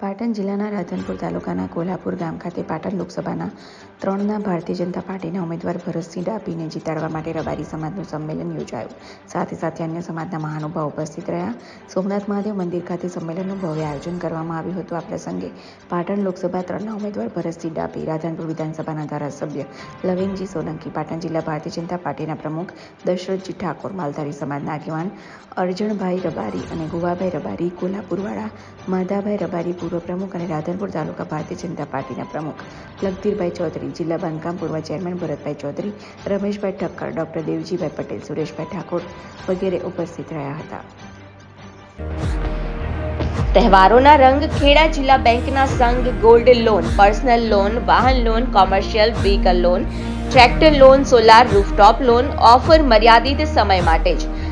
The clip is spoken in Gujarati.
પાટણ જિલ્લાના રાધનપુર તાલુકાના કોલ્હાપુર ગામ ખાતે પાટણ લોકસભાના ત્રણના ભારતીય જનતા પાર્ટીના ઉમેદવાર ભરતસિંહ ડાભીને જીતાડવા માટે રબારી સમાજનું સંમેલન યોજાયું. સાથે સાથે અન્ય સમાજના મહાનુભાવ ઉપસ્થિત રહ્યા. સોમનાથ મહાદેવ મંદિર ખાતે સંમેલનનું ભવ્ય આયોજન કરવામાં આવ્યું હતું. આ પ્રસંગે પાટણ લોકસભા ત્રણના ઉમેદવાર ભરતસિંહ ડાભી, રાધનપુર વિધાનસભાના ધારાસભ્ય લવિંગજી સોલંકી, પાટણ જિલ્લા ભારતીય જનતા પાર્ટીના પ્રમુખ દશરથજી ઠાકોર, માલધારી સમાજના આગેવાન અરજણભાઈ રબારી અને ગુવાભાઈ રબારી, કોલ્હાપુરવાળા, માધાભાઈ રબારી પૂર્વ પ્રમુખ અને રાધનપુર તાલુકા ભારતીય જનતા પાર્ટીના પ્રમુખ લગધીરભાઈ ચૌધરી, જિલ્લા બાંધકામ પૂર્વ ચેરમેન ભરતભાઈ ચૌધરી, રમેશભાઈ ઠક્કર, ડોક્ટર દેવજીભાઈ પટેલ, સુરેશભાઈ ઠાકોર વગેરે ઉપસ્થિત રહ્યા હતા. તહેવારોના રંગ ખેડા જિલ્લા બેંકના સંઘ ગોલ્ડ લોન, પર્સનલ લોન, વાહન loan, commercial vehicle loan, tractor loan, solar rooftop loan, offer મર્યાદિત સમય માટે જ.